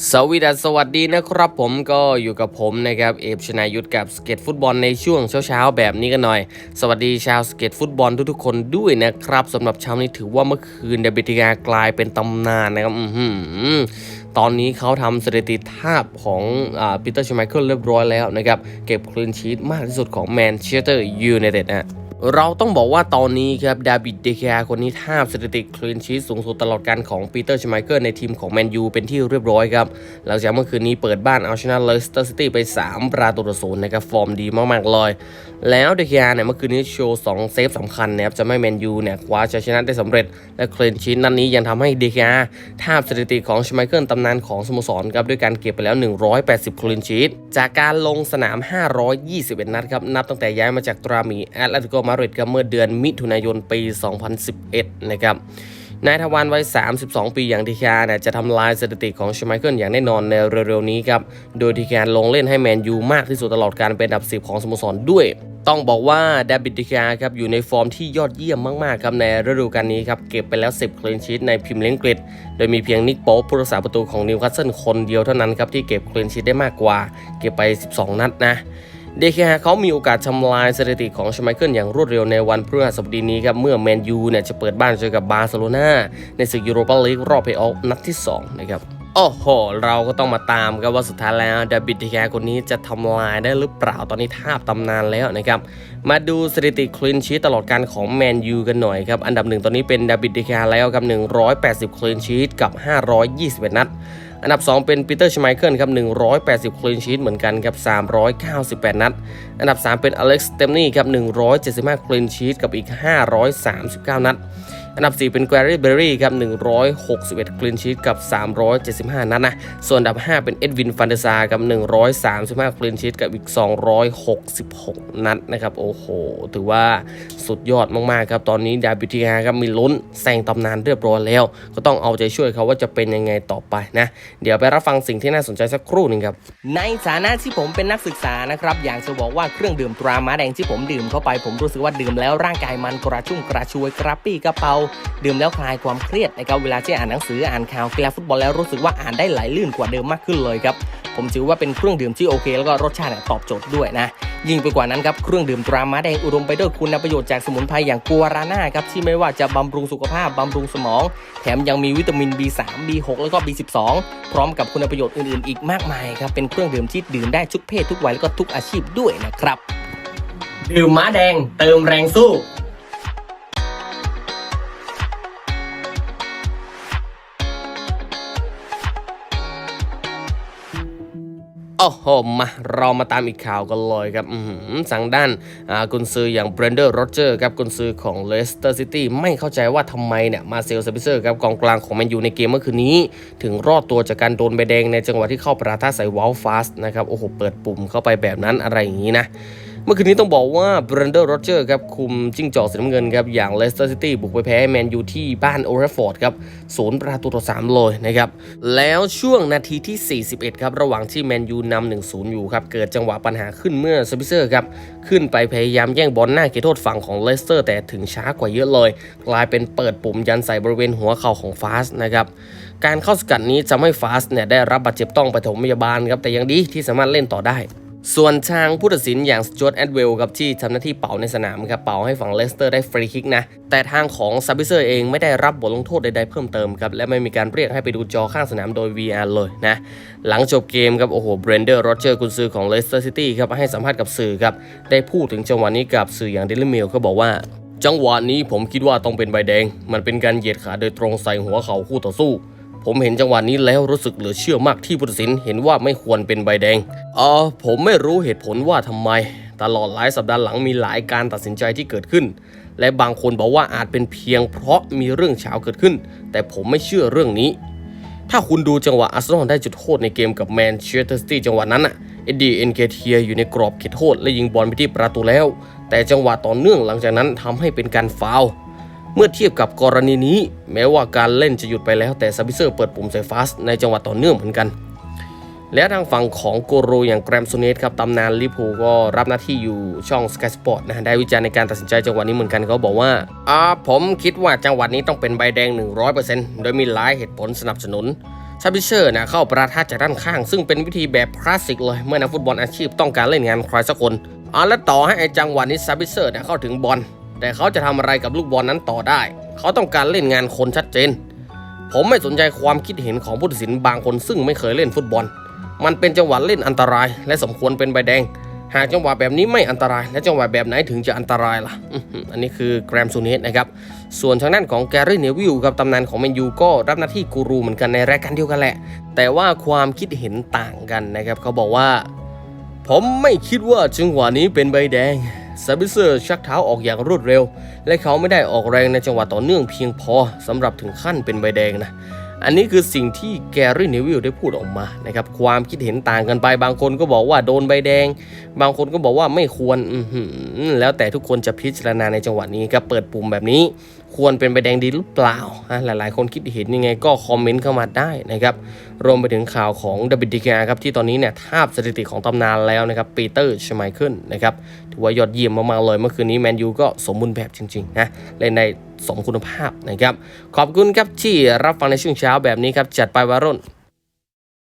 สวีดัสสวัสดีนะครับผมก็อยู่กับผมนะครับเอฟชนายุทธกับสเก็ตฟุตบอลในช่วงเช้าๆแบบนี้กันหน่อย สวัสดีชาวสเก็ตฟุตบอลทุกๆคนด้วยนะครับสำหรับเช้านี้ถือว่าเมื่อคืนเดบิติกากลายเป็นตำนานนะครับอื้อหือตอนนี้เขาทำสถิติทาบของปีเตอร์ชูไมเคิลเรียบร้อยแล้วนะครับ เก็บคลีนชีตมากที่สุดของแมนเชสเตอร์ยูไนเต็ดนะ เราต้องบอกว่าตอนนี้ครับดาบิดเดคาคนนี้ทาสถิติคลีนชีตสูงสุดตลอดการของปีเตอร์ชไมเคิลในทีมของแมนยูเป็นที่เรียบร้อยครับ หลังจากเมื่อคืนนี้เปิดบ้านเอาชนะเลสเตอร์ซิตี้ไป 3 ประตูต่อศูนย์นะครับฟอร์มดีมากๆเลย แล้วเดคาเนี่ยเมื่อคืนนี้โชว์ 2 เซฟสำคัญนะครับจะไม่แมนยูเนี่ยคว้าชัยชนะได้สำเร็จ และคลีนชีตนัดนนี้ยังทำให้เดคาทาสถิติของชไมเคิลตำนานของสโมสรครับด้วยการเก็บไปแล้ว 180คลีนชีตจากการลงสนาม 521 นัดครับนับตั้งแต่ย้ายมาจากตรามีแอตเลติโกมาดริดครับเมื่อเดือนมิถุนายนปี 2011 นะครับนายทวารวัย 32 ปีอย่างทีแคร์เนี่ยจะทำลายสถิติของชไมเคิลอย่างแน่นอนในเร็วๆนี้ครับ โดยทีแคร์ลงเล่นให้แมนยูมากที่สุดตลอดการเป็นอันดับ 10 ของสโมสรด้วย ต้องบอกว่าดาบิดดิคาครับอยู่ในฟอร์มที่ยอดเยี่ยมมากๆครับในฤดูกาลนี้ครับเก็บไปแล้ว 10 คลีนชีตในพรีเมียร์ลีกอังกฤษโดยมีเพียงนิกโป๊ปผู้รักษาประตูของนิวคาสเซิลคนเดียวเท่านั้นครับที่เก็บคลีนชีตได้มากกว่า เก็บไป 12 นัดนะ เดคฮเขามีโอกาสทำลายสถิติของชไมเคิลอย่างรวดเร็วในวันพฤหัสบดีนี้ครับ เมื่อแมนยูเนี่ยจะเปิดบ้านเจอกับบาร์เซโลนาในศึกยูโรปาลีกรอบเพลย์ออฟนัดที่ 2 นะครับโอ้โห เราก็ต้องมาตามกันว่าสุดท้ายแล้วดาบิดเดคาคนนี้จะทำลายได้หรือเปล่าตอนนี้ทาบตำนานแล้วนะครับ มาดูสถิติคลีนชีตตลอดการของแมนยูกันหน่อยครับ อันดับหนึ่งตอนนี้เป็นดาบิดเดคาแล้วครับ 180คลีนชีตกับ 521 นัด อันดับ 2 เป็นปีเตอร์ชไมเคิลครับ180 คลีนชีตเหมือนกันครับ398 นัด อันดับ 3 เป็นอเล็กซ์เตมนี่ครับ175 คลีนชีตกับอีก 539 นัด อันดับ 4 เป็นแกรี่เบอรี่ครับ161คลีนชีตกับ 375 นัดนะ ส่วนอันดับ 5 เป็นเอ็ดวินฟันเดซากับ 135คลีนชีตกับอีก 266 นัดนะครับ โอ้โห ถือว่าสุดยอดมากๆครับ ตอนนี้ดาบิทีฮาครับมีลุ้นแซงตำนานเรียบร้อยแล้ว ก็ต้องเอาใจช่วยเขาว่าจะเป็นยังไงต่อไปนะ เดี๋ยวไปรับฟังสิ่งที่น่าสนใจสักครู่นึงครับ ในฐานะที่ผมเป็นนักศึกษานะครับ อยากจะบอกว่าเครื่องดื่มตราม้าแดงที่ผมดื่มเข้าไป ผมรู้สึกว่าดื่มแล้วร่างกายมันกระชุ่มกระชวยกระปี้กระเป๋าดื่มแล้วคลายความเครียดนะครับเวลาที่อ่านหนังสืออ่านข่าวกีฬาฟุตบอลแล้วรู้สึกว่าอ่านได้ไหลลื่นกว่าเดิมมากขึ้นเลยครับผมถือว่าเป็นเครื่องดื่มที่โอเค แล้วก็รสชาติตอบโจทย์ด้วยนะยิ่งไปกว่านั้นครับเครื่องดื่มตราม้าแดงอุดมไปด้วยคุณประโยชน์จากสมุนไพรอย่างกัวราน่าครับที่ไม่ว่าจะบำรุงสุขภาพบำรุงสมอง แถมยังมีวิตามิน B3 B6 แล้วก็ B12 พร้อมกับคุณประโยชน์อื่นๆ อีกมากมายครับเป็นเครื่องดื่มที่ดื่มได้ทุกเพศทุกวัยแล้วก็ทุกอาชีพด้วยนะครับ ดื่มม้าแดงเติมแรงสู้ อ้โหมาเรามาตามอีกข่าวกันเลยครับอื้อหือสั่งด้านกุนซืออย่างเบรนเดอร์โรเจอร์ครับกุนซือของเลสเตอร์ซิตี้ไม่เข้าใจว่าทำไมเนี่ยมาเซลซาบิเซอร์ครับกองกลางของแมนยูในเกมเมื่อคืนนี้ ถึงรอดตัวจากการโดนใบแดงในจังหวะที่เข้าประทะใส่วอลฟาสนะครับโอ้โหเปิดปุ่มเข้าไปแบบนั้นอะไรอย่างนี้นะ เมื่อคืนนี้ต้องบอกว่าเบรนเดอร์โรเจอร์ครับคุมจิ้งจอกสีน้ำเงินครับอย่างเลสเตอร์ซิตี้บุกไปแพ้แมนยูที่บ้านโอเรฟอร์ดครับศูนย์ประตูต่อ3เลยนะครับ แล้วช่วงนาทีที่ 41 ครับระหว่างที่แมนยูนำ1-0อยู่ครับ เกิดจังหวะปัญหาขึ้นเมื่อสปิเซอร์ครับ ขึ้นไปพยายามแย่งบอลหน้าเขตโทษฝั่งของเลสเตอร์แต่ถึงช้ากว่าเยอะเลย กลายเป็นเปิดปุ่มยันใส่บริเวณหัวเข่าของฟาสนะครับการเข้าสกัดนี้จะไม่ฟาสเนี่ยได้รับบาดเจ็บต้องไปถมพยาบาลครับแต่ยังดีที่สามารถเล่นต่อได้ ส่วนทางผู้ตัดสินอย่างสจวตแอดเวลครับที่ทำหน้าที่เป่าในสนามครับเป่าให้ฝั่งเลสเตอร์ได้ฟรีคิกนะ แต่ทางของซับบิเซอร์เองไม่ได้รับบทลงโทษใดๆเพิ่มเติมครับ และไม่มีการเรียกให้ไปดูจอข้างสนามโดย VR เลยนะ หลังจบเกมครับ โอ้โหเบรนเดอร์โรเจอร์กุนซือของเลสเตอร์ซิตี้ครับ ให้สัมภาษณ์กับสื่อครับ ได้พูดถึงจังหวะนี้กับสื่ออย่างเดลิเมลก็บอกว่าจังหวะนี้ผมคิดว่าต้องเป็นใบแดง มันเป็นการเหยียดขาโดยตรงใส่หัวเข่าคู่ต่อสู้ ผมเห็นจังหวะนี้แล้วรู้สึกเหลือเชื่อมากที่ผู้ตัดสินเห็นว่าไม่ควรเป็นใบแดงเออผมไม่รู้เหตุผลว่าทำไม ตลอดหลายสัปดาห์หลังมีหลายการตัดสินใจที่เกิดขึ้น และบางคนบอกว่าอาจเป็นเพียงเพราะมีเรื่องเช้าเกิดขึ้น แต่ผมไม่เชื่อเรื่องนี้ ถ้าคุณดูจังหวะอาร์เซนอลได้จุดโทษในเกมกับแมนเชสเตอร์ซิตี้จังหวะนั้นอะเอ็ดดี้เอ็นเคเทียอยู่ในกรอบเขตโทษและยิงบอลไปที่ประตูแล้ว แต่จังหวะต่อเนื่องหลังจากนั้นทำให้เป็นการฟาวล์ เมื่อเทียบกับกรณีนี้ แม้ว่าการเล่นจะหยุดไปแล้วแต่ซาบิเซอร์เปิดปุ่มใส่ฟาสในจังหวะต่อเนื่องเหมือนกัน และทางฝั่งของโกโรอย่างแกรมโซเนสครับตำนานลิพูก็รับหน้าที่อยู่ช่อง Sky Sport นะได้วิจารณ์ในการตัดสินใจจังหวะนี้เหมือนกันเขาบอกว่าอ่าผมคิดว่าจังหวะนี้ต้องเป็นใบแดง 100%โดยมีหลายเหตุผลสนับสนุนชาบิเชอร์นะเข้าประทะจากด้านข้าง ซึ่งเป็นวิธีแบบคลาสสิกเลยเมื่อนักฟุตบอลอาชีพต้องการเล่นงานใครสักคนอ่าและต่อให้ไอ้จังหวะนี้ซาบิเชอร์นะเข้าถึงบอล แต่เขาจะทำอะไรกับลูกบอลนั้นต่อได้ เขาต้องการเล่นงานคนชัดเจน ผมไม่สนใจความคิดเห็นของผู้ตัดสินบางคนซึ่งไม่เคยเล่นฟุตบอล มันเป็นจังหวะเล่นอันตราย และสมควรเป็นใบแดง หากจังหวะแบบนี้ไม่อันตราย และจังหวะแบบไหนถึงจะอันตรายล่ะ อันนี้คือแกรมซูเนสนะครับ ส่วนทางด้านของแกรี่เนวิลกับตำนานของแมนยูก็รับหน้าที่กูรูเหมือนกันในรายการเดียวกันแหละ แต่ว่าความคิดเห็นต่างกันนะครับ เขาบอกว่า ผมไม่คิดว่าจังหวะนี้เป็นใบแดง ซาบิเซอร์ชักเท้าออกอย่างรวดเร็ว และเขาไม่ได้ออกแรงในจังหวะต่อเนื่องเพียงพอสำหรับถึงขั้นเป็นใบแดงนะ อันนี้คือสิ่งที่แกรี่เนวิลได้พูดออกมานะครับความคิดเห็นต่างกันไป บางคนก็บอกว่าโดนใบแดง บางคนก็บอกว่าไม่ควรแล้วแต่ทุกคนจะพิจารณาในจังหวะนี้ครับเปิดปุ่มแบบนี้ ควรเป็นใบแดงดีหรือเปล่าหลายๆ คนคิดเห็นยังไงก็คอมเมนต์เข้ามาได้นะครับรวมไปถึงข่าวของดับบิลดีกาครับที่ตอนนี้เนี่ยทาบสถิติของตำนานแล้วนะครับปีเตอร์ชไมเคิลนะครับถือว่ายอดเยี่ยมมากๆเลยเมื่อคืนนี้แมนยูก็สมบูรณ์แบบจริงๆนะเล่นใน สมคุณภาพนะครับ ขอบคุณครับที่รับฟังในช่วงเช้าแบบนี้ครับ จัดไปวารุ่น